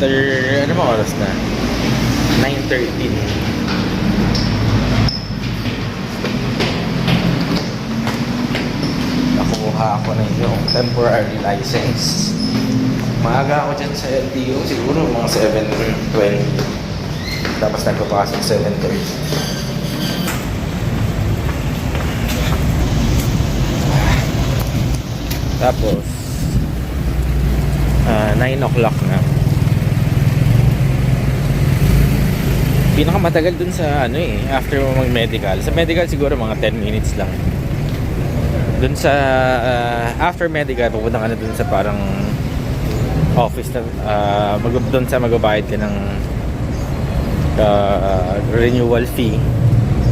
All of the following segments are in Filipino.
After, ano mga oras na? 9.13. Nakuha ako na yung temporary license. Maaga ako dyan sa LTO, siguro mga 7.20. Tapos nagpapasok 7.30. Tapos, ah 9 o'clock na. Pinakamatagal dun sa ano eh, after mo mag-medical. Sa medical siguro mga 10 minutes lang. Dun sa, ah, after medical, pupunta ka na dun sa parang office na, ah, mag, dun sa magbabayad ka ng ah, renewal fee.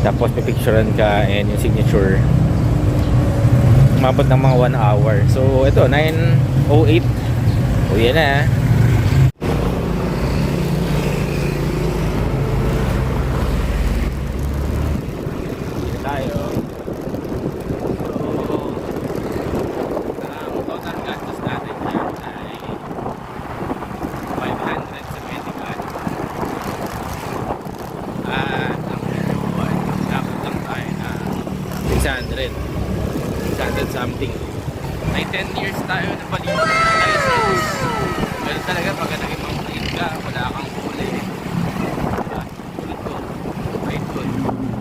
Tapos pipicturean ka and yung signature umabot ng mga 1 hour. So, ito, 9.08. Uwi na. Uwi na tayo. So, ang total gastos natin dyan ay 500 sa medical. At ang renewal, dapat lang tayo na 600. 600 something. May 10 years tayo na palito ng license. Pero talaga pag naging mampulit ka, wala kang huli. Diba? Good good. Right good.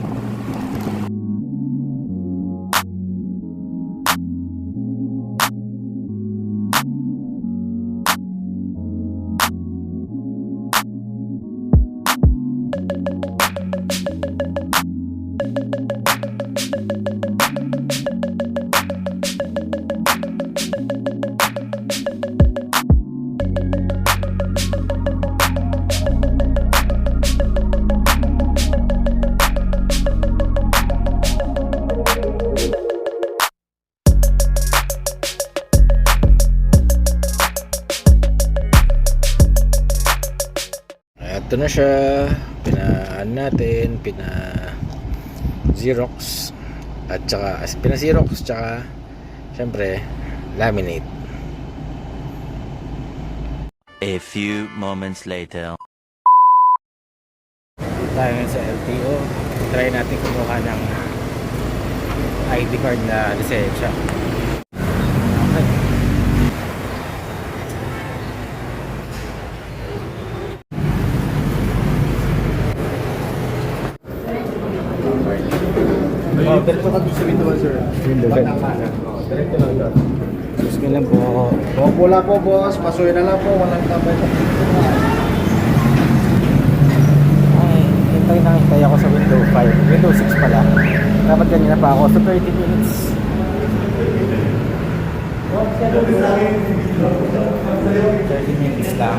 Ito na siya. Pinaan natin. Pina Xerox. At saka, pina Xerox. Tsaka, syempre, laminate. A few moments later. tayo sa LTO. Try natin kumuha ng ID card na lisensya. Oh, diretso ka sa window, sir. Window, sir. Oh, diretso lang doon. Excuse me lang po. Opo lang po, boss. Pasuyin na lang po. Walang tabay. Ay, hintay na hintay ako sa window 5. Window 6 pala. Dapat ganyan na pa ako. So 30 minutes. 30 minutes lang.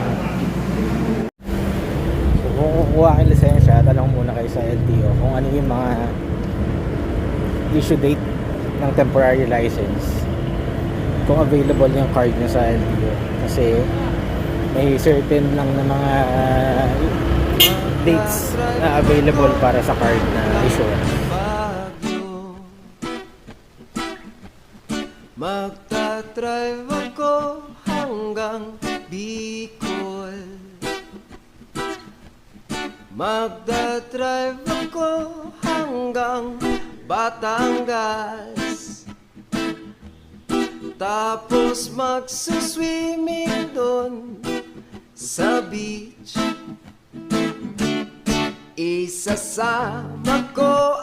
So kung kukuha kayo lisensya, tanong muna kayo sa LTO kung ano yung mga issue date ng temporary license. Kung available yung card nyo sa LTO. Kasi may certain lang na mga uh, dates na available para sa card na issuance. Magta-drive ako hanggang Bicol Magda-drive ako hanggang Batangas Tapos magsuswimming doon sa beach. Isasama ko